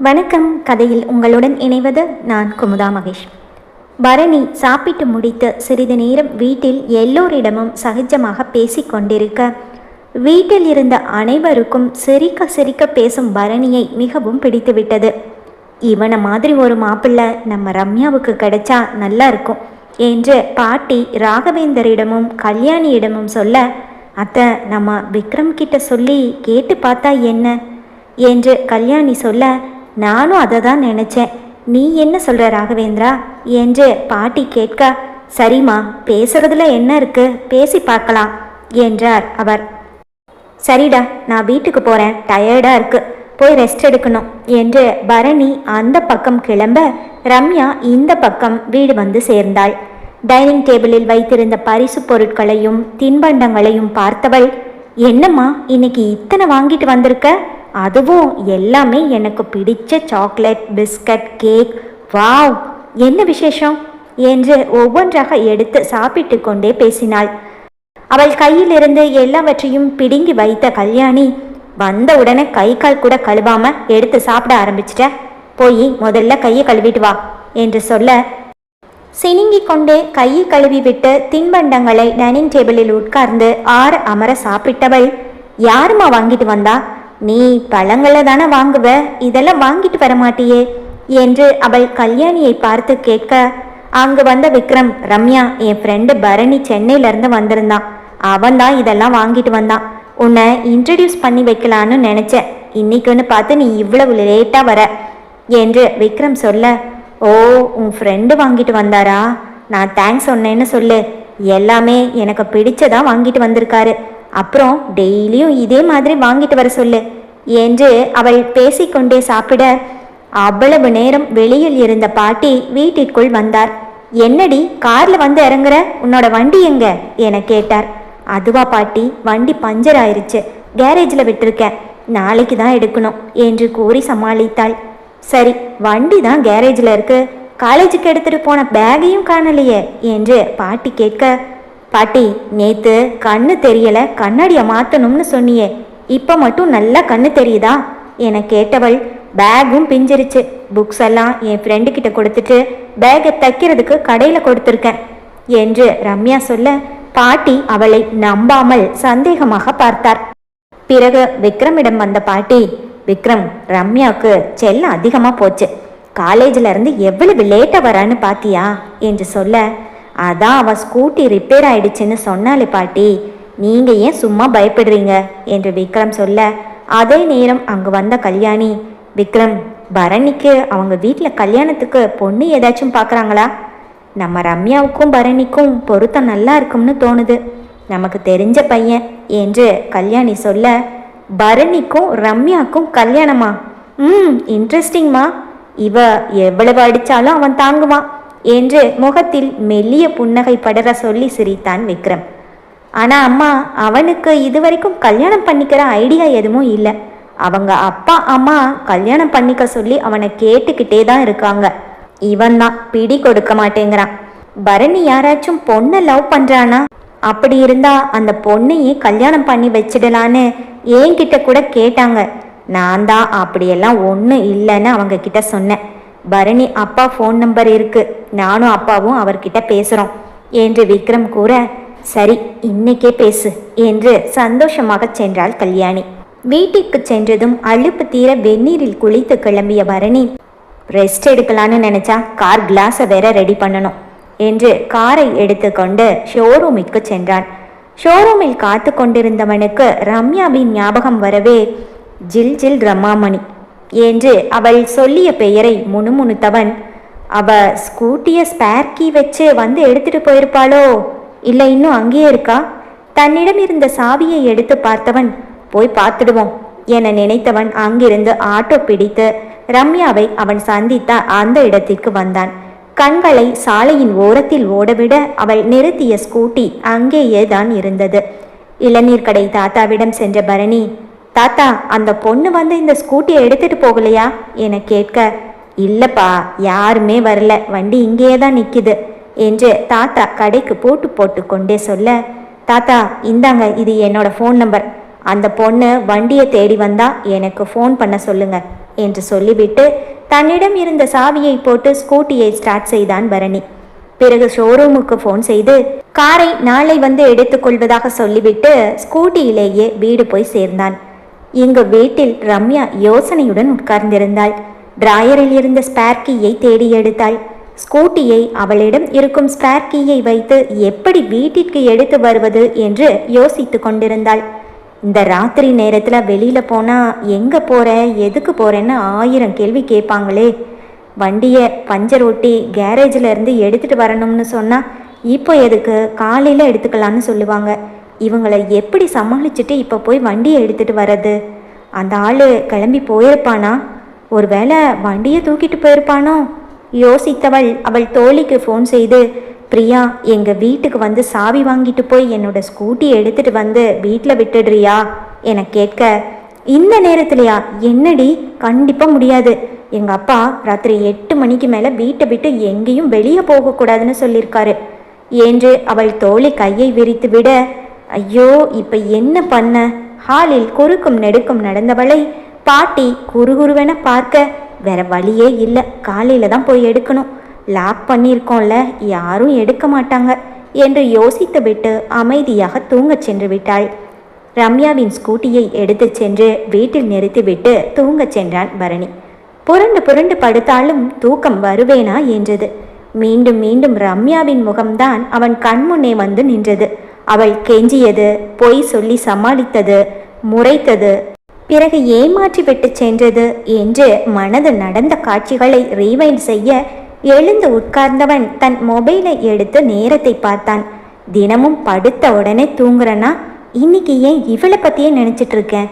வணக்கம். கதையில் உங்களுடன் இணைவது நான் குமுதா மகேஷ். பரணி சாப்பிட்டு முடித்து சிறிது நேரம் வீட்டில் எல்லோரிடமும் சகஜமாக பேசிக் கொண்டிருக்க வீட்டில் இருந்த அனைவருக்கும் சிரிக்க சிரிக்க பேசும் பரணியை மிகவும் பிடித்துவிட்டது. இவனை மாதிரி ஒரு மாப்பிள்ளை நம்ம ரம்யாவுக்கு கிடைச்சா நல்லா இருக்கும் என்று பாட்டி ராகவேந்தரிடமும் கல்யாணியிடமும் சொல்ல அத்தை நம்ம விக்ரம் கிட்ட சொல்லி கேட்டு பார்த்தா என்ன? என்று கல்யாணி சொல்ல நானும் அதை தான் நினச்சேன். நீ என்ன சொல்கிற ராகவேந்திரா? என்று பாட்டி கேட்க சரிம்மா பேசுறதுல என்ன இருக்கு? பேசி பார்க்கலாம் என்றார் அவர். சரிடா நான் வீட்டுக்கு போகிறேன் டயர்டாக இருக்கு. போய் ரெஸ்ட் எடுக்கணும் என்று பரணி அந்த பக்கம் கிளம்ப ரம்யா இந்த பக்கம் வீடு வந்து சேர்ந்தாள். டைனிங் டேபிளில் வைத்திருந்த பரிசு பொருட்களையும் தின்பண்டங்களையும் பார்த்தவள் என்னம்மா இன்னைக்கு இத்தனை வாங்கிட்டு வந்திருக்க? அதுவும் எல்லாமே எனக்கு பிடிச்ச சாக்லேட் பிஸ்கட் கேக். வாவ்! என்ன விசேஷம்? என்று ஒவ்வொன்றாக எடுத்து சாப்பிட்டு கொண்டே பேசினாள். அவள் கையிலிருந்து எல்லாவற்றையும் பிடுங்கி வைத்த கல்யாணி வந்த உடனே கை கால் கூட கழுவாம எடுத்து சாப்பிட ஆரம்பிச்சிட்ட. போய் முதல்ல கையை கழுவிட்டு வா என்று சொல்ல. சினிங்கிக் கொண்டே கையை கழுவி விட்டு தின்பண்டங்களை டைனிங் டேபிளில் உட்கார்ந்து ஆற அமர சாப்பிட்டவள் யாரும்மா வாங்கிட்டு வந்தா? நீ பழங்களை தானே வாங்குவ? இதெல்லாம் வாங்கிட்டு வர மாட்டியே. என்று அவள் கல்யாணியை பார்த்து கேட்க அங்கு வந்த விக்ரம் ரம்யா என் ஃப்ரெண்டு பரணி சென்னையிலேருந்து வந்திருந்தான். அவன் தான் இதெல்லாம் வாங்கிட்டு வந்தான். உன்னை இன்ட்ரடியூஸ் பண்ணி வைக்கலான்னு நினைச்சேன். இன்னைக்குன்னு பார்த்து நீ இவ்வளவு லேட்டாக வர என்று விக்ரம் சொல்ல ஓ உன் ஃப்ரெண்டு வாங்கிட்டு வந்தாரா? நான் தேங்க்ஸ் சொன்னேன்னு சொல்லு. எல்லாமே எனக்கு பிடிச்சதான் வாங்கிட்டு வந்திருக்காரு. அப்புறம் டெய்லியும் இதே மாதிரி வாங்கிட்டு வர சொல்லு என்று அவள் பேசிக்கொண்டே சாப்பிட அவ்வளவு நேரம் வெளியில் இருந்த பாட்டி வீட்டிற்குள் வந்தார். என்னடி கார்ல வந்து இறங்குற? உன்னோட வண்டி எங்க? என கேட்டார். அதுவா பாட்டி வண்டி பஞ்சர் ஆயிருச்சு. கேரேஜில் விட்டிருக்கேன். நாளைக்கு தான் எடுக்கணும் என்று கூறி சமாளித்தாள். சரி வண்டி தான் கேரேஜில் இருக்கு. காலேஜுக்கு எடுத்துட்டு போன பேகையும் காணலையே என்று பாட்டி கேட்க பாட்டி நேத்து கண்ணு தெரியல கண்ணாடியை மாத்தணும்னு சொன்னியே. இப்போ மட்டும் நல்லா கண்ணு தெரியுதா? என கேட்டவள் பேகும் பிஞ்சிருச்சு. புக்ஸ் எல்லாம் என் ஃப்ரெண்டு கிட்ட கொடுத்துட்டு பேகை தைக்கிறதுக்கு கடையில் கொடுத்துருக்கேன் என்று ரம்யா சொல்ல பாட்டி அவளை நம்பாமல் சந்தேகமாக பார்த்தார். பிறகு விக்ரமிடம் வந்த பாட்டி விக்ரம் ரம்யாவுக்கு செல்லம் அதிகமாக போச்சு. காலேஜில் இருந்து எவ்வளவு லேட்டாக வரான்னு பாத்தியா? என்று சொல்ல அதான் அவன் ஸ்கூட்டி ரிப்பேர் ஆயிடுச்சுன்னு சொன்னாலே பாட்டி. நீங்க ஏன் சும்மா பயப்படுறீங்க? என்று விக்ரம் சொல்ல அதே நேரம் அங்கு வந்த கல்யாணி விக்ரம் பரணிக்கு அவங்க வீட்டில் கல்யாணத்துக்கு பொண்ணு ஏதாச்சும் பார்க்குறாங்களா நம்ம ரம்யாவுக்கும் பரணிக்கும் பொருத்தம் நல்லா இருக்கும்னு தோணுது. நமக்கு தெரிஞ்ச பையன் என்று கல்யாணி சொல்ல பரணிக்கும் ரம்யாக்கும் கல்யாணமா? ம் இன்ட்ரெஸ்டிங்மா இவ எவ்வளவு அடித்தாலும் அவன் தாங்குவான். என்று முகத்தில் மெல்லிய புன்னகை படர சொல்லி சிரித்தான் விக்ரம். ஆனா அம்மா அவனுக்கு இதுவரைக்கும் கல்யாணம் பண்ணிக்கிற ஐடியா எதுவும் இல்லை. அவங்க அப்பா அம்மா கல்யாணம் பண்ணிக்க சொல்லி அவனை கேட்டுக்கிட்டே தான் இருக்காங்க. இவன் தான் பிடி கொடுக்க மாட்டேங்கிறான். பரணி யாராச்சும் பொண்ணை லவ் பண்றானா? அப்படி இருந்தா அந்த பொண்ணையே கல்யாணம் பண்ணி வச்சிடலான்னு என்கிட்ட கூட கேட்டாங்க. நான் தான் அப்படியெல்லாம் ஒன்றும் இல்லைன்னு அவங்க கிட்ட சொன்னேன். பரணி அப்பா ஃபோன் நம்பர் இருக்கு. நானும் அப்பாவும் அவர்கிட்ட பேசுகிறோம் என்று விக்ரம் கூற சரி இன்னைக்கே பேசு என்று சந்தோஷமாக சென்றாள் கல்யாணி. வீட்டிற்கு சென்றதும் அழுப்பு தீர வெந்நீரில் குளித்து கிளம்பிய பரணி ரெஸ்ட் எடுக்கலான்னு நினைச்சா கார் கிளாஸை வேற ரெடி பண்ணணும் என்று காரை எடுத்துக்கொண்டு ஷோரூமிற்கு சென்றான். ஷோரூமில் காத்து கொண்டிருந்தவனுக்கு ரம்யாவின் ஞாபகம் வரவே ஜில் ஜில் ரமாமணி என்று அவள் சொல்லிய பெயரை முணுமுணுத்தவன் அவ ஸ்கூட்டிய ஸ்பேர் கீ வச்சு வந்து எடுத்துட்டு போயிருப்பாளோ? இல்லை இன்னும் அங்கேயே இருக்கா? தன்னிடம் இருந்த சாவியை எடுத்து பார்த்தவன் போய் பார்த்துடுவோம் என நினைத்தவன் அங்கிருந்து ஆட்டோ பிடித்து ரம்யாவை அவன் சந்தித்த அந்த இடத்திற்கு வந்தான். கண்களை சாலையின் ஓரத்தில் ஓடவிட அவள் நிறுத்திய ஸ்கூட்டி அங்கேயே தான் இருந்தது. இளநீர் கடை தாத்தாவிடம் சென்ற பரணி தாத்தா அந்த பொண்ணு வந்து இந்த ஸ்கூட்டியை எடுத்துட்டு போகலையா? என கேட்க இல்லப்பா யாருமே வரல. வண்டி இங்கேயே தான் நிற்கிது என்று தாத்தா கடைக்கு போட்டு போட்டு கொண்டே சொல்ல தாத்தா இந்தாங்க இது என்னோட ஃபோன் நம்பர் அந்த பொண்ணு வண்டியை தேடி வந்தா எனக்கு ஃபோன் பண்ண சொல்லுங்க என்று சொல்லிவிட்டு தன்னிடம் இருந்த சாவியை போட்டு ஸ்கூட்டியை ஸ்டார்ட் செய்தான் பரணி. பிறகு ஷோரூமுக்கு ஃபோன் செய்து காரை நாளை வந்து எடுத்துக்கொள்வதாக சொல்லிவிட்டு ஸ்கூட்டியிலேயே வீடு போய் சேர்ந்தான். இங்கு வீட்டில் ரம்யா யோசனையுடன் உட்கார்ந்திருந்தாள். டிராயரில் இருந்த ஸ்பேர் கீயை தேடி எடுத்தாள். ஸ்கூட்டியை அவளிடம் இருக்கும் ஸ்பேர் கீயை வைத்து எப்படி வீட்டிற்கு எடுத்து வருவது என்று யோசித்து கொண்டிருந்தாள். இந்த ராத்திரி நேரத்தில் வெளியில் போனால் எங்கே போற எதுக்கு போறேன்னு ஆயிரம் கேள்வி கேட்பாங்களே. வண்டியை பஞ்சர் ஒட்டி கேரேஜில் இருந்து எடுத்துகிட்டு வரணும்னு சொன்னால் இப்போ எதுக்கு? காலையில் எடுத்துக்கலான்னு சொல்லுவாங்க. இவங்களை எப்படி சமாளிச்சுட்டு இப்போ போய் வண்டியை எடுத்துட்டு வர்றது? அந்த ஆள் கிளம்பி போயிருப்பானா? ஒருவேளை வண்டியை தூக்கிட்டு போயிருப்பானோ? யோசித்தவள் அவள் தோழிக்கு ஃபோன் செய்து பிரியா எங்கள் வீட்டுக்கு வந்து சாவி வாங்கிட்டு போய் என்னோட ஸ்கூட்டி எடுத்துட்டு வந்து வீட்டில் விட்டுடுறியா? என கேட்க இந்த நேரத்துலையா? என்னடி? கண்டிப்பாக முடியாது. எங்கள் அப்பா ராத்திரி எட்டு மணிக்கு மேலே வீட்டை விட்டு எங்கேயும் வெளியே போகக்கூடாதுன்னு சொல்லியிருக்காரு. என்று அவள் தோழி கையை விரித்து விட ஐயோ இப்போ என்ன பண்ண? ஹாலில் குறுக்கும் நெடுக்கும் நடந்தவளை பாட்டி குறுகுருவென பார்க்க வேற வழியே இல்லை. காலையில் தான் போய் எடுக்கணும். லாக் பண்ணியிருக்கோம்ல யாரும் எடுக்க மாட்டாங்க என்று யோசித்துவிட்டு அமைதியாக தூங்கச் சென்று விட்டாள். ரம்யாவின் ஸ்கூட்டியை எடுத்துச் சென்று வீட்டில் நிறுத்திவிட்டு தூங்கச் சென்றான் பரணி. புரண்டு புரண்டு படுத்தாலும் தூக்கம் வருவேனா என்றது. மீண்டும் மீண்டும் ரம்யாவின் முகம்தான் அவன் கண்முன்னே வந்து நின்றது. அவள் கெஞ்சியது பொய் சொல்லி சமாளித்தது முறைத்தது. பிறகு ஏமாற்றி விட்டு சென்றது என்று மனது நடந்த காட்சிகளை ரீவைண்ட் செய்ய எழுந்து உட்கார்ந்தவன் தன் மொபைலை எடுத்து நேரத்தை பார்த்தான். தினமும் படுத்த உடனே தூங்குறனா? இன்னைக்கு ஏன் இவளை பத்தியே நினைச்சிட்டு இருக்கேன்?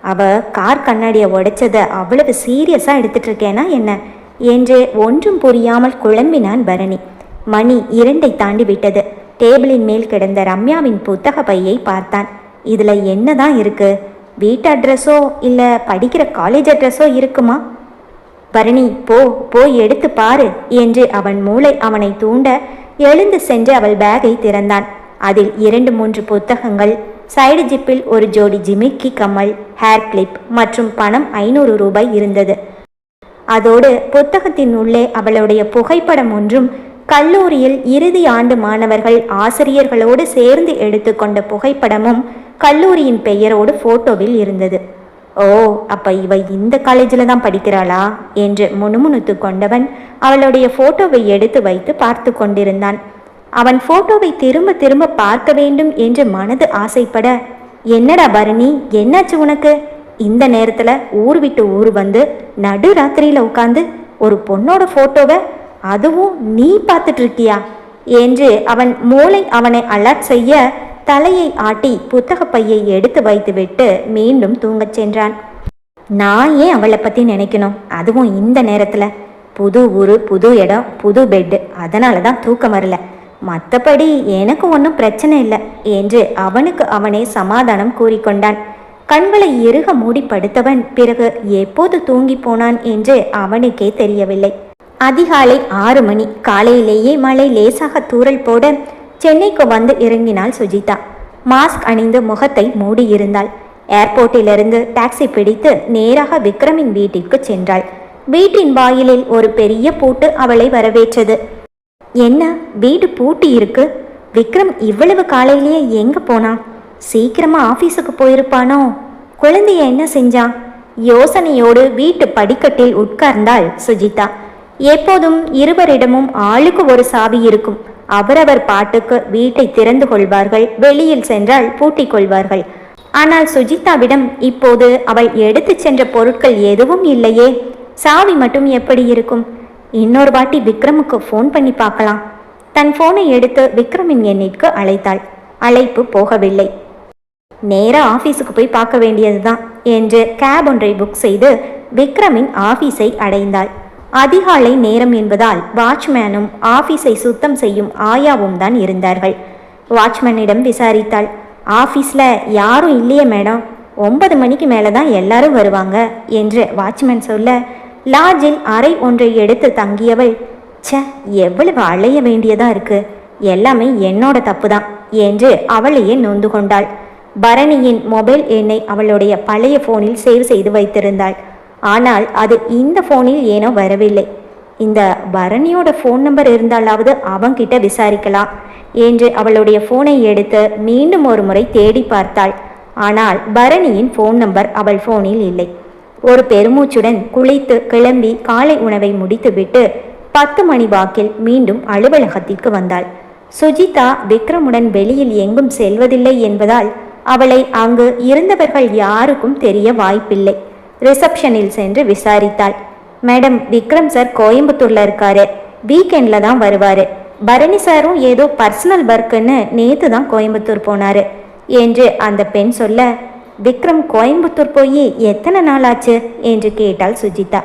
அவ கார் கண்ணாடியை உடைச்சதை அவ்வளவு சீரியஸாக எடுத்துட்டு இருக்கேனா என்ன? என்று ஒன்றும் புரியாமல் குழம்பினான் பரணி. மணி இரண்டை தாண்டி விட்டது. டேபிளின் மேல் கிடந்த ரம்யாவின் புத்தக பையை பார்த்தான். இதுல என்னதான் இருக்கு? வீட்டு அட்ரஸோ இல்லை படிக்கிற காலேஜ் அட்ரஸோ இருக்குமா? பரணி போ போய் எடுத்து பாரு என்று அவன் மூளை அவனை தூண்ட எழுந்து சென்று அவள் பேக்கை திறந்தான். அதில் இரண்டு மூன்று புத்தகங்கள் சைடு ஜிப்பில் ஒரு ஜோடி ஜிமிக்கி கம்மல் ஹேர் கிளிப் மற்றும் பணம் ஐநூறு ரூபாய் இருந்தது. அதோடு புத்தகத்தின் உள்ளே அவளுடைய புகைப்படம் ஒன்றும் கல்லூரியில் இறுதி ஆண்டு மாணவர்கள் ஆசிரியர்களோடு சேர்ந்து எடுத்துக்கொண்ட புகைப்படமும் கல்லூரியின் பெயரோடு போட்டோவில் இருந்தது. ஓ அப்ப இவ இந்த காலேஜில் தான் படிக்கிறாளா? என்று முணுமுணுத்து கொண்டவன் அவளுடைய போட்டோவை எடுத்து வைத்து பார்த்து கொண்டிருந்தான். அவன் போட்டோவை திரும்ப திரும்ப பார்க்க வேண்டும் என்று மனது ஆசைப்பட என்னடா பரணி என்னாச்சு உனக்கு? இந்த நேரத்துல ஊர் விட்டு ஊர் வந்து நடு ராத்திரியில உட்காந்து ஒரு பொண்ணோட போட்டோவை அதுவும் நீ பார்த்துட்டு இருக்கியா என்று அவன் மூளை அவனை அலர்ட் செய்ய தலையை ஆட்டி புத்தக பையை எடுத்து வைத்துவிட்டு மீண்டும் தூங்கச் சென்றான். நான் ஏன் அவளை பற்றி நினைக்கணும்? அதுவும் இந்த நேரத்தில். புது ஊர் புது இடம் புது பெட்டு அதனால தான் தூக்கம் வரல. மற்றபடி எனக்கு ஒன்றும் பிரச்சனை இல்லை என்று அவனுக்கு அவனே சமாதானம் கூறிக்கொண்டான் கண்களை இறுக மூடி படுத்தவன் பிறகு எப்போது தூங்கி போனான் என்று அவனுக்கே தெரியவில்லை. அதிகாலை ஆறு மணி. காலையிலேயே மழை லேசாக தூறல் போட சென்னைக்கு வந்து இறங்கினாள் சுஜிதா. மாஸ்க் அணிந்து முகத்தை மூடியிருந்தாள். ஏர்போர்ட்டிலிருந்து டாக்ஸி பிடித்து நேராக விக்ரமின் வீட்டிற்கு சென்றாள். வீட்டின் வாயிலில் ஒரு பெரிய பூட்டு அவளை வரவேற்றது. என்ன வீடு பூட்டி இருக்கு? விக்ரம் இவ்வளவு காலையிலேயே எங்க போனான் சீக்கிரமா ஆபீஸுக்கு போயிருப்பானோ? குழந்தைய என்ன செஞ்சான் யோசனையோடு வீட்டு படிக்கட்டில் உட்கார்ந்தாள் சுஜிதா. எப்போதும் இருவரிடமும் ஆளுக்கு ஒரு சாவி இருக்கும். அவரவர் பாட்டுக்கு வீட்டை திறந்து கொள்வார்கள் வெளியில் சென்றால் பூட்டிக் கொள்வார்கள். ஆனால் சுஜிதாவிடம் இப்போது அவள் எடுத்துச் சென்ற பொருட்கள் எதுவும் இல்லையே. சாவி மட்டும் எப்படி இருக்கும்? இன்னொரு வாட்டி விக்ரமுக்கு ஃபோன் பண்ணி பார்க்கலாம். தன் ஃபோனை எடுத்து விக்ரமின் எண்ணிற்கு அழைத்தாள். அழைப்பு போகவில்லை. நேர ஆஃபீஸுக்கு போய் பார்க்க வேண்டியதுதான் என்று கேப் ஒன்றை புக் செய்து விக்ரமின் ஆஃபீஸை அடைந்தாள். அதிகாலை நேரம் என்பதால் வாட்ச்மேனும் ஆபீஸை சுத்தம் செய்யும் ஆயாவும் தான் இருந்தார்கள். வாட்ச்மேனிடம் விசாரித்தாள். ஆஃபீஸில் யாரும் இல்லையே மேடம். ஒன்பது மணிக்கு மேலே தான் எல்லாரும் வருவாங்க என்று வாட்ச்மேன் சொல்ல லாட்ஜில் அறை ஒன்றை எடுத்து தங்கியவள். ச எவ்வளவு அலைய வேண்டியதா இருக்கு. எல்லாமே என்னோட தப்பு தான் என்று அவளையே நொந்து கொண்டாள். பரணியின் மொபைல் எண்ணை அவளுடைய பழைய போனில் சேவ் செய்து வைத்திருந்தாள். ஆனால் அது இந்த ஃபோனில் ஏனோ வரவில்லை. இந்த பரணியோட ஃபோன் நம்பர் இருந்தாலாவது அவன்கிட்ட விசாரிக்கலாம் என்று அவளுடைய ஃபோனை எடுத்து மீண்டும் ஒரு முறை தேடி பார்த்தாள். ஆனால் பரணியின் ஃபோன் நம்பர் அவள் ஃபோனில் இல்லை. ஒரு பெருமூச்சுடன் குளித்து கிளம்பி காலை உணவை முடித்துவிட்டு பத்து மணி வாக்கில் மீண்டும் அலுவலகத்திற்கு வந்தாள். சுஜிதா விக்ரமுடன் வெளியில் எங்கும் செல்வதில்லை என்பதால் அவளை அங்கு இருந்தவர்கள் யாருக்கும் தெரிய வாய்ப்பில்லை. ரிசப்ஷனில் சென்று விசாரித்தாள். மேடம் விக்ரம் சார் கோயம்புத்தூர்ல இருக்காரு. வீக்கெண்ட்ல தான் வருவாரு. பரணி சாரும் ஏதோ பர்சனல் ஒர்க்குன்னு நேத்து தான் கோயம்புத்தூர் போனாரு. என்று அந்த பெண் சொல்ல விக்ரம் கோயம்புத்தூர் போய் எத்தனை நாள் ஆச்சு என்று கேட்டாள் சுஜிதா.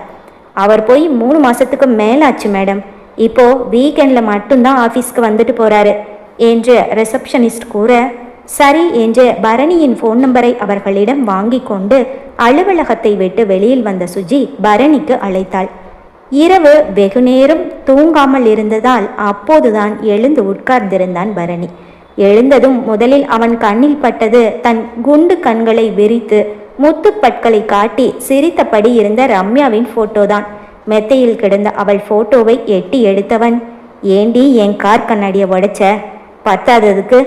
அவர் போய் மூணு மாசத்துக்கு மேலாச்சு மேடம். இப்போ வீக்கெண்ட்ல மட்டும்தான் ஆஃபீஸ்க்கு வந்துட்டு போறாரு. என்று ரிசப்ஷனிஸ்ட் கூற சரி என்று பரணியின் ஃபோன் நம்பரை அவர்களிடம் வாங்கி கொண்டு அலுவலகத்தை விட்டு வெளியில் வந்த சுஜி பரணிக்கு அழைத்தாள். இரவு வெகுநேரம் தூங்காமல் இருந்ததால் அப்போதுதான் எழுந்து உட்கார்ந்திருந்தான் பரணி. எழுந்ததும் முதலில் அவன் கண்ணில் பட்டது தன் குண்டு கண்களை விரித்து முத்துப்பற்களை காட்டி சிரித்தபடி இருந்த ரம்யாவின் போட்டோதான். மெத்தையில் கிடந்த அவள் போட்டோவை எட்டி எடுத்தவன் ஏண்டி என் கார் கண்ணாடியை உடைச்ச? பத்தாததுக்கு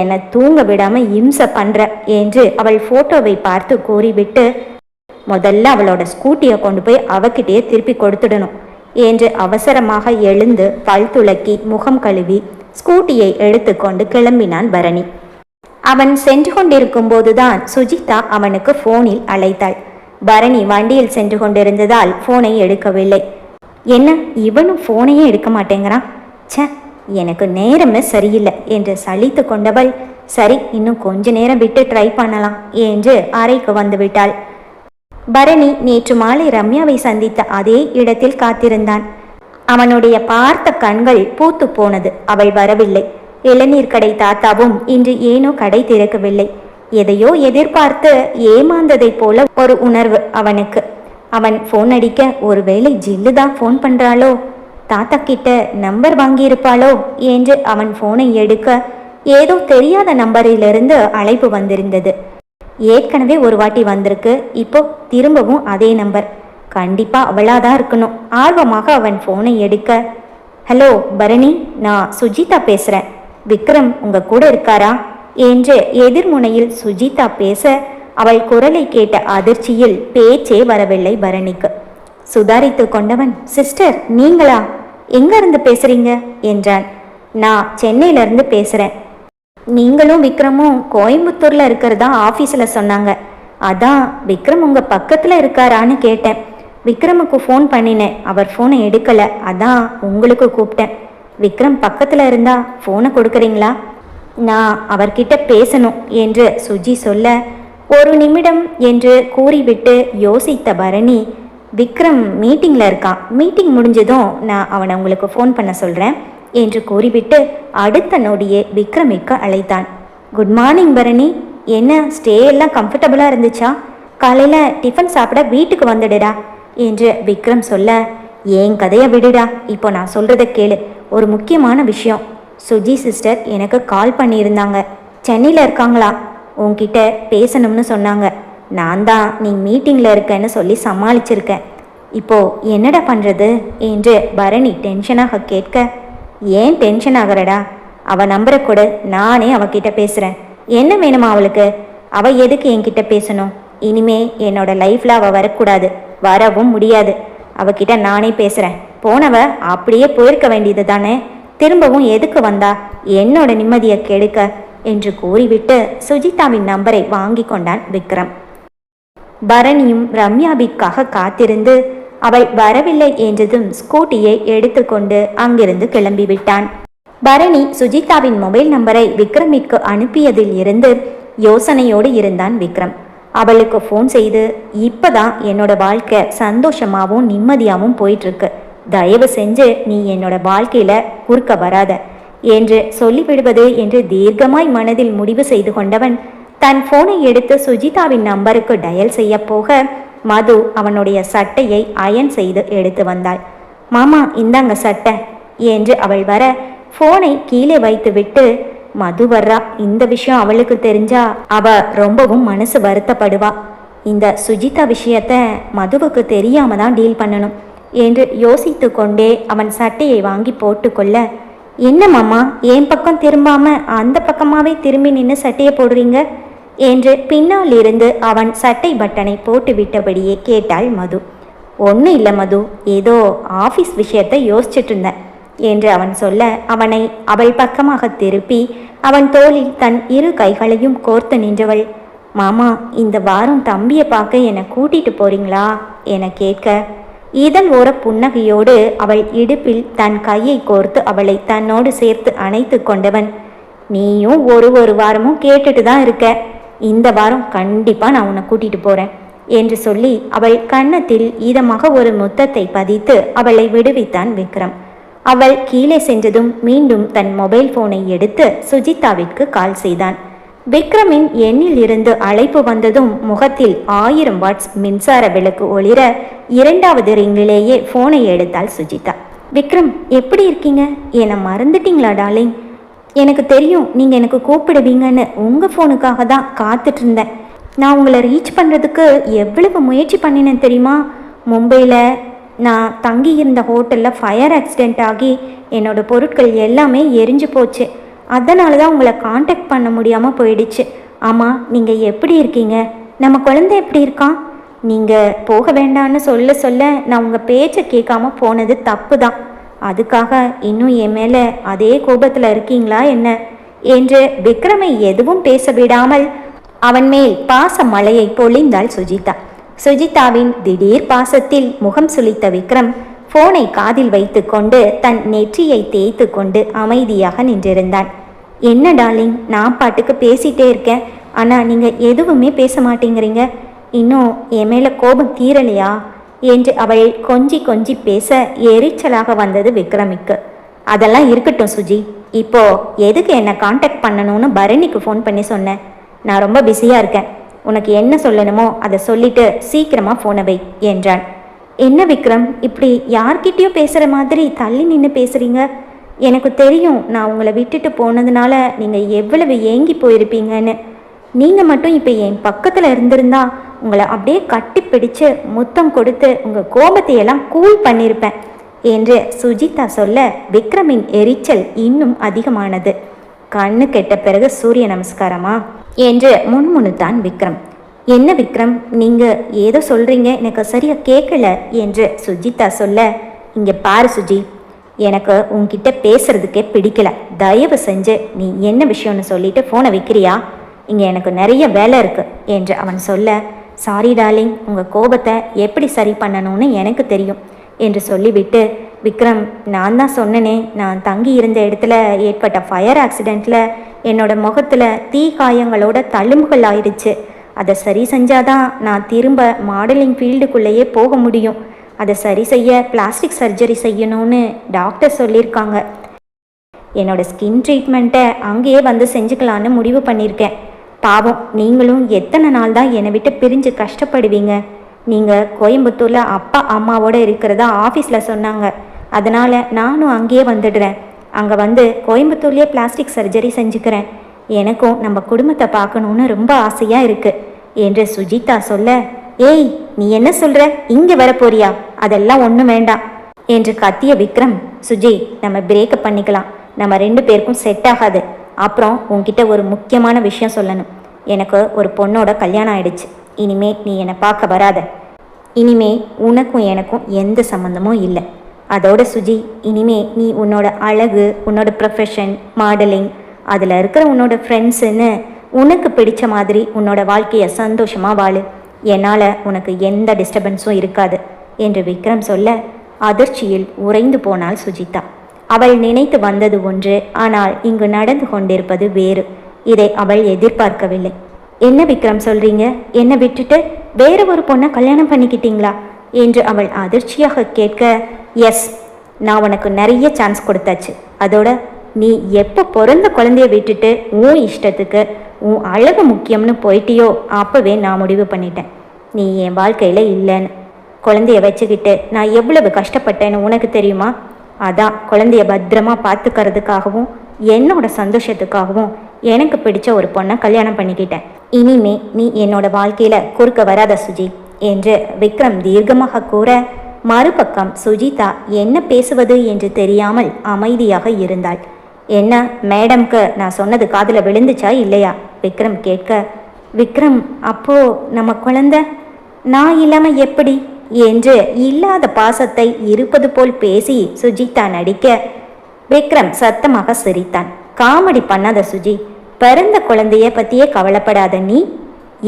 என்னை தூங்க விடாம இம்சை பண்ற என்று அவள் போட்டோவை பார்த்து கூறிவிட்டு முதல்ல அவளோட ஸ்கூட்டியை கொண்டு போய் அவகிட்டயே திருப்பி கொடுத்துடணும் என்று அவசரமாக எழுந்து பல் துளக்கி முகம் கழுவி ஸ்கூட்டியை எடுத்துக்கொண்டு கிளம்பினான் பரணி. அவன் சென்று கொண்டிருக்கும் போதுதான் சுஜிதா அவனுக்கு போனில் அழைத்தாள். பரணி வண்டியில் சென்று கொண்டிருந்ததால் போனை எடுக்கவில்லை. என்ன இவனும் போனையே எடுக்க மாட்டேங்கிறான்? ச்சே எனக்கு நேரமே சரியில்லை என்று சலித்து கொண்டவள் சரி இன்னும் கொஞ்ச நேரம் விட்டு ட்ரை பண்ணலாம் என்று அறைக்கு வந்துவிட்டாள். பரணி நேற்று மாலை ரம்யாவை சந்தித்த அதே இடத்தில் காத்திருந்தான். அவனுடைய பார்த்த கண்கள் பூத்து போனது அவள் வரவில்லை. இளநீர் கடை தாத்தாவும் இன்று ஏனோ கடை திறக்கவில்லை. எதையோ எதிர்பார்த்து ஏமாந்ததைப் போல ஒரு உணர்வு அவனுக்கு. அவன் ஃபோன் அடிக்க ஒருவேளை ஜில்லு தான் ஃபோன் பண்றாளோ? தாத்தா கிட்ட நம்பர் வாங்கியிருப்பாளோ என்று அவன் ஃபோனை எடுக்க ஏதோ தெரியாத நம்பரிலிருந்து அழைப்பு வந்திருந்தது. ஏற்கனவே ஒரு வாட்டி வந்திருக்கு இப்போ திரும்பவும் அதே நம்பர். கண்டிப்பா அவளாதான் இருக்கணும். ஆர்வமாக அவன் ஃபோனை எடுக்க ஹலோ பரணி நான் சுஜிதா பேசுறேன். விக்ரம் உங்க கூட இருக்காரா? என்று எதிர்முனையில் சுஜிதா பேச அவள் குரலை கேட்ட அதிர்ச்சியில் பேச்சே வரவில்லை பரணிக்கு. சுதாரித்து கொண்டவன் சிஸ்டர் நீங்களா? எங்கேருந்து பேசுகிறீங்க பேசுறீங்க? என்றான். நான் சென்னையிலேருந்து பேசுகிறேன் நீங்களும் விக்ரமும் கோயம்புத்தூரில் இருக்கிறதா? ஆஃபீஸில் சொன்னாங்க. அதான் விக்ரம் உங்கள் பக்கத்தில் இருக்காரான்னு கேட்டேன். விக்ரமுக்கு ஃபோன் பண்ணினேன். அவர் ஃபோனை எடுக்கலை. அதான் உங்களுக்கு கூப்பிட்டேன். விக்ரம் பக்கத்தில் இருந்தா ஃபோனை கொடுக்குறீங்களா? நான் அவர்கிட்ட பேசணும் என்று சுஜி சொல்ல ஒரு நிமிடம் என்று கூறிவிட்டு யோசித்த பரணி விக்ரம் மீட்டிங்கில் இருக்கான் மீட்டிங் முடிஞ்சதும் நான் அவனை உங்களுக்கு ஃபோன் பண்ண சொல்கிறேன் என்று கூறிவிட்டு அடுத்த நொடியே விக்ரமிக்கு அழைத்தான். Good morning Bharani. என்ன ஸ்டே எல்லாம் கம்ஃபர்டபுளாக இருந்துச்சா? காலையில் டிஃபன் சாப்பிட வீட்டுக்கு வந்துடுடா என்று விக்ரம் சொல்ல ஏன் கதையை விடுடா. இப்போ நான் சொல்கிறத கேளு. ஒரு முக்கியமான விஷயம். சுஜி சிஸ்டர் எனக்கு கால் பண்ணியிருந்தாங்க. சென்னையில் இருக்காங்களா? உன்கிட்ட பேசணும்னு சொன்னாங்க. நான் தான் நீ மீட்டிங்கில் இருக்கேன்னு சொல்லி சமாளிச்சிருக்கேன் இப்போ என்னடா பண்ணுறது என்று பரணி டென்ஷனாக கேட்க ஏன் டென்ஷன் ஆகுறடா? அவ நம்பரை கொடு நானே அவகிட்ட பேசுகிறேன் என்ன வேணுமா அவளுக்கு? அவ எதுக்கு என்கிட்ட பேசணும்? இனிமே என்னோட லைஃப்பில் அவள் வரக்கூடாது வரவும் முடியாது. அவகிட்ட நானே பேசுகிறேன் போனவ அப்படியே போயிருக்க வேண்டியது தானே? திரும்பவும் எதுக்கு வந்தா? என்னோட நிம்மதியை கெடுக்க என்று கூறிவிட்டு சுஜிதாவின் நம்பரை வாங்கி கொண்டான் விக்ரம். பரணியும் ரம்யாவிற்காக காத்திருந்து அவள் வரவில்லை என்றதும் ஸ்கூட்டியை எடுத்துக்கொண்டு அங்கிருந்து கிளம்பிவிட்டான். பரணி சுஜிதாவின் மொபைல் நம்பரை விக்ரமிற்கு அனுப்பியதில் இருந்து யோசனையோடு இருந்தான் விக்ரம். அவளுக்கு ஃபோன் செய்து இப்பதான் என்னோட வாழ்க்கை சந்தோஷமாகவும் நிம்மதியாகவும் போயிட்டுருக்கு. தயவு செஞ்சு நீ என்னோட வாழ்க்கையில குறுக்க வராத என்று சொல்லிவிடுவது என்று தீர்க்கமாய் மனதில் முடிவு செய்து கொண்டவன் தன் போனை எடுத்து சுஜிதாவின் நம்பருக்கு டயல் செய்ய போக மது அவனுடைய சட்டையை அயன் செய்து எடுத்து வந்தாள். மாமா இந்தாங்க சட்டை என்று அவள் வர போனை கீழே வைத்துவிட்டு மது வர்றா இந்த விஷயம் அவளுக்கு தெரிஞ்சா அவ ரொம்பவும் மனசு வருத்தப்படுவா. இந்த சுஜிதா விஷயத்த மதுவுக்கு தெரியாம தான் டீல் பண்ணணும் என்று யோசித்து கொண்டே அவன் சட்டையை வாங்கி போட்டுக்கொள்ள என்ன மாமா என் பக்கம் திரும்பாம அந்த பக்கமாவே திரும்பி நின்று சட்டையை போடுறீங்க? என்று பின்னால் இருந்து அவன் சட்டை பட்டனை போட்டு விட்டபடியே கேட்டாள் மது. ஒன்றும் இல்லை மது ஏதோ ஆஃபீஸ் விஷயத்தை யோசிச்சுட்டு இருந்தேன் என்று அவன் சொல்ல அவனை அவள் பக்கமாக திருப்பி அவன் தோளில் தன் இரு கைகளையும் கோர்த்து நின்றவள். மாமா இந்த வாரம் தம்பியை பார்க்க என்னை கூட்டிட்டு போறீங்களா? என கேட்க இதன் ஒரு புன்னகையோடு அவள் இடுப்பில் தன் கையை கோர்த்து அவளை தன்னோடு சேர்த்து அணைத்து கொண்டவன். நீயும் ஒரு ஒரு வாரமும் கேட்டுட்டு தான் இருக்க. இந்த வாரம் கண்டிப்பாக நான் உன்னை கூட்டிட்டு போகிறேன் என்று சொல்லி அவள் கன்னத்தில் ஈதமாக ஒரு முத்தத்தை பதித்து அவளை விடுவித்தான் விக்ரம். அவள் கீழே சென்றதும் மீண்டும் தன் மொபைல் போனை எடுத்து சுஜிதாவிற்கு கால் செய்தான். விக்ரமின் எண்ணில் இருந்து அழைப்பு வந்ததும் முகத்தில் ஆயிரம் வாட்ஸ் மின்சார விளக்கு ஒளிர இரண்டாவது ரிங்கிலேயே போனை எடுத்தாள் சுஜிதா. விக்ரம் எப்படி இருக்கீங்க? என்னை மறந்துட்டீங்களா டார்லிங்? எனக்கு தெரியும் நீங்கள் எனக்கு கூப்பிடுவீங்கன்னு உங்கள் ஃபோனுக்காக தான் காத்துட்டு இருந்தேன் நான் உங்களை ரீச் பண்ணுறதுக்கு எவ்வளவு முயற்சி பண்ணினேன் தெரியுமா? மும்பையில் நான் தங்கி இருந்த ஹோட்டலில் ஃபயர் ஆக்சிடெண்ட் ஆகி என்னோட பொருட்கள் எல்லாமே எரிஞ்சு போச்சு. அதனால தான் உங்களை காண்டாக்ட் பண்ண முடியாமல் போயிடுச்சு. ஆமாம் நீங்கள் எப்படி இருக்கீங்க? நம்ம குழந்தை எப்படி இருக்கான் நீங்கள் போக வேண்டாம்னு சொல்ல சொல்ல நான் உங்கள் பேச்சை கேட்காம போனது தப்பு தான் அதுக்காக இன்னும் என் மேலே அதே கோபத்தில் இருக்கீங்களா என்ன? என்று விக்ரமை எதுவும் பேச விடாமல் அவன் மேல் பாச மழையை பொழிந்தாள் சுஜிதா. சுஜிதாவின் திடீர் பாசத்தில் முகம் சுளித்த விக்ரம் போனை காதில் வைத்துக்கொண்டு தன் நெற்றியை தேய்த்து கொண்டு அமைதியாக நின்றிருந்தான். என்ன டார்லிங் நான் பாட்டுக்கு பேசிட்டே இருக்கேன். ஆனால் நீங்கள் எதுவுமே பேச மாட்டேங்கிறீங்க. இன்னும் என் மேலே கோபம் தீரலையா? என்று அவள் கொஞ்சி கொஞ்சி பேச எரிச்சலாக வந்தது விக்ரமிக்கு. அதெல்லாம் இருக்கட்டும் சுஜி. இப்போ எதுக்கு என்னை காண்டாக்ட் பண்ணணும்னு பரணிக்கு ஃபோன் பண்ணி சொன்னேன். நான் ரொம்ப பிஸியாக இருக்கேன். உனக்கு என்ன சொல்லணுமோ அதை சொல்லிட்டு சீக்கிரமாக ஃபோனை வை என்றான். என்ன விக்ரம் இப்படி யார்கிட்டயோ பேசுகிற மாதிரி தள்ளி நின்று பேசுகிறீங்க எனக்கு தெரியும் நான் உங்களை விட்டுட்டு போனதுனால நீங்கள் எவ்வளவு ஏங்கி போயிருப்பீங்கன்னு. நீங்கள் மட்டும் இப்போ என் பக்கத்தில் இருந்திருந்தா உங்களை அப்படியே கட்டி பிடிச்சு முத்தம் கொடுத்து உங்கள் கோபத்தையெல்லாம் கூல் பண்ணியிருப்பேன் என்று சுஜிதா சொல்ல விக்ரமின் எரிச்சல் இன்னும் அதிகமானது. கண்ணு கெட்ட பிறகு சூரிய நமஸ்காரமா? என்று முன்முணுத்தான் விக்ரம். என்ன விக்ரம் நீங்க ஏதோ சொல்றீங்க எனக்கு சரியா கேட்கல என்று சுஜிதா சொல்ல இங்க பாரு சுஜி எனக்கு உன்கிட்ட பேசுறதுக்கே பிடிக்கல. தயவு செஞ்சு நீ என்ன விஷயம்னு சொல்லிட்டு ஃபோனை வைக்கிறியா? இங்கே எனக்கு நிறைய வேலை இருக்கு என்று அவன் சொல்ல சாரி டார்லிங் உங்கள் கோபத்தை எப்படி சரி பண்ணணும்னு எனக்கு தெரியும் என்று சொல்லிவிட்டு விக்ரம் நான் தான் சொன்னனே நான் தங்கி இருந்த இடத்துல ஏற்பட்ட ஃபயர் ஆக்சிடெண்ட்டில் என்னோட முகத்தில் தீ காயங்களோட தழும்புகள் ஆயிடுச்சு. அதை சரி செஞ்சாதான் நான் திரும்ப மாடலிங் ஃபீல்டுக்குள்ளேயே போக முடியும். அதை சரி செய்ய பிளாஸ்டிக் சர்ஜரி செய்யணும்னு டாக்டர் சொல்லியிருக்காங்க. என்னோட ஸ்கின் ட்ரீட்மெண்ட்டை அங்கேயே வந்து செஞ்சுக்கலான்னு முடிவு பண்ணியிருக்கேன். பாவம் நீங்களும் எத்தனை நாள் தான் என்னை விட்டு பிரிஞ்சு கஷ்டப்படுவீங்க? நீங்கள் கோயம்புத்தூரில் அப்பா அம்மாவோட இருக்கிறதா ஆஃபீஸில் சொன்னாங்க. அதனால் நானும் அங்கேயே வந்துடுறேன். அங்கே வந்து கோயம்புத்தூர்லேயே பிளாஸ்டிக் சர்ஜரி செஞ்சுக்கிறேன். எனக்கும் நம்ம குடும்பத்தை பார்க்கணுன்னு ரொம்ப ஆசையாக இருக்குது என்று சுஜிதா சொல்ல ஏய் நீ என்ன சொல்ற? இங்கே வர போறியா அதெல்லாம் ஒன்றும் வேண்டாம். என்று கத்திய விக்ரம் சுஜி நம்ம பிரேக்கப் பண்ணிக்கலாம். நம்ம ரெண்டு பேருக்கும் செட் ஆகாது. அப்புறம் உன்கிட்ட ஒரு முக்கியமான விஷயம் சொல்லணும். எனக்கு ஒரு பொண்ணோட கல்யாணம் ஆயிடுச்சு. இனிமே நீ என்னை பார்க்க வராத. இனிமே உனக்கும் எனக்கும் எந்த சம்மந்தமும் இல்லை. அதோட சுஜி இனிமே நீ உன்னோட அழகு உன்னோட ப்ரொஃபஷன் மாடலிங் அதில் இருக்கிற உன்னோட ஃப்ரெண்ட்ஸுன்னு உனக்கு பிடிச்ச மாதிரி உன்னோட வாழ்க்கையை சந்தோஷமாக வாழு. என்னால் உனக்கு எந்த டிஸ்டர்பன்ஸும் இருக்காது என்று விக்ரம் சொல்ல அதிர்ச்சியில் உறைந்து போனாள் சுஜிதா. அவள் நினைத்து வந்தது ஒன்று ஆனால் இங்கு நடந்து கொண்டிருப்பது வேறு. இதை அவள் எதிர்பார்க்கவில்லை. என்ன விக்ரம் சொல்றீங்க? என்னை விட்டுட்டு வேற ஒரு பொண்ணை கல்யாணம் பண்ணிக்கிட்டீங்களா? என்று அவள் அதிர்ச்சியாக கேட்க எஸ் நான் உனக்கு நிறைய சான்ஸ் கொடுத்தாச்சு. அதோட நீ எப்போ பிறந்த குழந்தைய விட்டுட்டு உன் இஷ்டத்துக்கு உன் அழகு முக்கியம்னு போயிட்டியோ அப்போவே நான் முடிவு பண்ணிட்டேன். நீ என் வாழ்க்கையில் இல்லைன்னு. குழந்தைய வச்சுக்கிட்டு நான் எவ்வளவு கஷ்டப்பட்டேன்னு உனக்கு தெரியுமா? அதான் குழந்தைய பத்திரமா பார்த்துக்கிறதுக்காகவும் என்னோட சந்தோஷத்துக்காகவும் எனக்கு பிடிச்ச ஒரு பொண்ணை கல்யாணம் பண்ணிக்கிட்டேன். இனிமே நீ என்னோட வாழ்க்கையில குறுக்க வராத சுஜி என்று விக்ரம் தீர்க்கமாக கூற மறுபக்கம் சுஜிதா என்ன பேசுவது என்று தெரியாமல் அமைதியாக இருந்தாள். என்ன மேடம்க்கு நான் சொன்னது காதில் விழுந்துச்சா இல்லையா? விக்ரம் கேட்க விக்ரம் அப்போ நம்ம குழந்த நான் இல்லாமல் எப்படி? என்று இல்லாத பாசத்தை இருப்பது போல் பேசி சுஜிதா நடிக்க விக்ரம் சத்தமாக சிரித்தான். காமெடி பண்ணாத சுஜி பிறந்த குழந்தைய பத்தியே கவலைப்படாத நீ.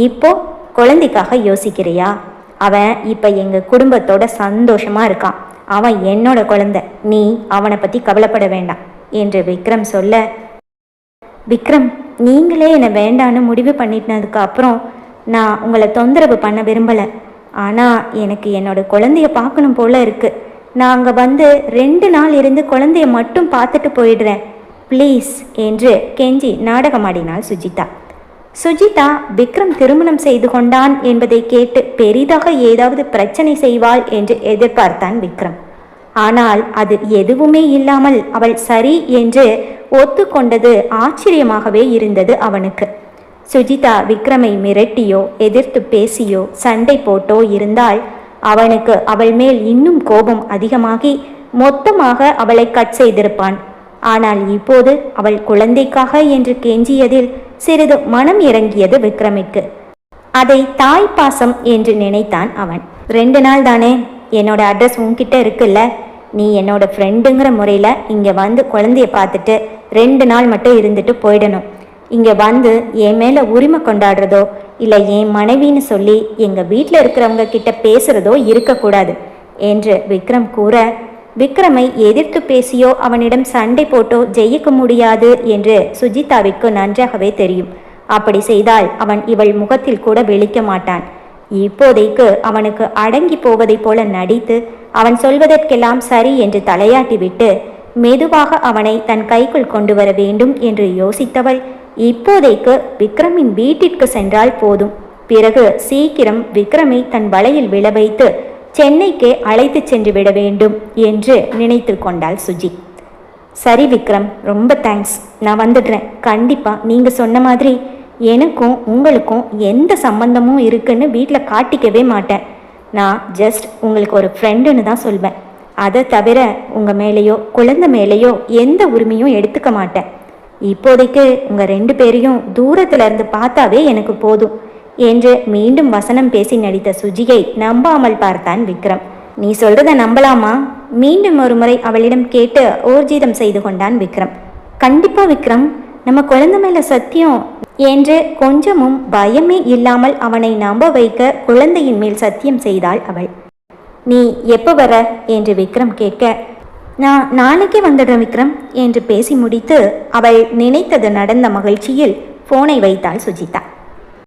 இப்போ குழந்தைக்காக யோசிக்கிறியா? அவன் இப்ப எங்க குடும்பத்தோட சந்தோஷமா இருக்கான். அவன் என்னோட குழந்தை. நீ அவனை பத்தி கவலைப்பட வேண்டாம். என்று விக்ரம் சொல்ல விக்ரம் நீங்களே என்னை வேண்டான்னு முடிவு பண்ணிட்டதுக்கு அப்புறம் நான் உங்களை தொந்தரவு பண்ண விரும்பலை. ஆனால் எனக்கு என்னோட குழந்தைய பார்க்கணும் போல இருக்கு. நான் அங்கே வந்து ரெண்டு நாள் இருந்து குழந்தைய மட்டும் பார்த்துட்டு போயிடுறேன். ப்ளீஸ் என்று கெஞ்சி நாடகமாடினாள் சுஜிதா. சுஜிதா விக்ரம் திருமணம் செய்து கொண்டான் என்பதை கேட்டு பெரிதாக ஏதாவது பிரச்சனை செய்வாள் என்று எதிர்பார்த்தான் விக்ரம். ஆனால் அது எதுவுமே இல்லாமல் அவள் சரி என்று ஒத்துக்கொண்டது ஆச்சரியமாகவே இருந்தது அவனுக்கு. சுஜிதா விக்ரமை மிரட்டியோ எதிர்த்து பேசியோ சண்டை போட்டோ இருந்தால் அவனுக்கு அவள் மேல் இன்னும் கோபம் அதிகமாகி மொத்தமாக அவளை கட் செய்திருப்பான். ஆனால் இப்போது அவள் குழந்தைக்காக என்று கெஞ்சியதில் சிறிது மனம் இறங்கியது விக்ரமிற்கு அதை தாய் பாசம் என்று நினைத்தான் அவன். ரெண்டு நாள் தானே என்னோட அட்ரஸ் உன்கிட்ட இருக்குல்ல? நீ என்னோட ஃப்ரெண்டுங்கிற முறையில் இங்கே வந்து குழந்தைய பார்த்துட்டு ரெண்டு நாள் மட்டும் இருந்துட்டு போயிடணும். இங்கே வந்து என் மேலே உரிமை கொண்டாடுறதோ இல்லை என் மனைவின்னு சொல்லி எங்கள் வீட்டில் இருக்கிறவங்க கிட்ட பேசுகிறதோ இருக்கக்கூடாது என்று விக்ரம் கூற விக்ரமை எதிர்த்து பேசியோ அவனிடம் சண்டை போட்டோ ஜெயிக்க முடியாது என்று சுஜிதாவிற்கு நன்றாகவே தெரியும். அப்படி செய்தால் அவன் இவள் முகத்தில் கூட விழிக்க மாட்டான். இப்போதைக்கு அவனுக்கு அடங்கி போவதைப் போல நடித்து அவன் சொல்வதற்கெல்லாம் சரி என்று தலையாட்டிவிட்டு மெதுவாக அவனை தன் கைக்குள் கொண்டு வர வேண்டும் என்று யோசித்தவள் இப்போதைக்கு விக்ரமின் வீட்டிற்கு சென்றால் போதும். பிறகு சீக்கிரம் விக்ரமை தன் வலையில் விழ வைத்து சென்னைக்கே அழைத்துச் சென்று விட வேண்டும் என்று நினைத்து கொண்டாள் சுஜி. சரி விக்ரம் ரொம்ப தேங்க்ஸ் நான் வந்துடுறேன். கண்டிப்பாக நீங்கள் சொன்ன மாதிரி எனக்கும் உங்களுக்கும் எந்த சம்பந்தமும் இருக்குன்னு வீட்டில் காட்டிக்கவே மாட்டேன். நான் ஜஸ்ட் உங்களுக்கு ஒரு ஃப்ரெண்டுன்னு தான் சொல்வேன். அதை தவிர உங்கள் மேலேயோ குழந்தை மேலேயோ எந்த உரிமையும் எடுத்துக்க மாட்டேன். இப்போதைக்கு உங்கள் ரெண்டு பேரையும் தூரத்தில் இருந்து பார்த்தாவே எனக்கு போதும் என்று மீண்டும் வசனம் பேசி நடித்த சுஜியை நம்பாமல் பார்த்தான் விக்ரம். நீ சொல்றத நம்பலாமா? மீண்டும் ஒரு முறை அவளிடம் கேட்டு ஊர்ஜிதம் செய்து கொண்டான் விக்ரம். கண்டிப்பா விக்ரம். நம்ம குழந்தை மேல சத்தியம் என்று கொஞ்சமும் பயமே இல்லாமல் அவனை நம்ப வைக்க குழந்தையின் மேல் சத்தியம் செய்தாள் அவள். நீ எப்போ வர? என்று விக்ரம் கேட்க நான் நாளைக்கே வந்துடுறேன் விக்ரம் என்று பேசி முடித்து அவள் நினைத்தது நடந்த மகிழ்ச்சியில் போனை வைத்தாள் சுஜிதா.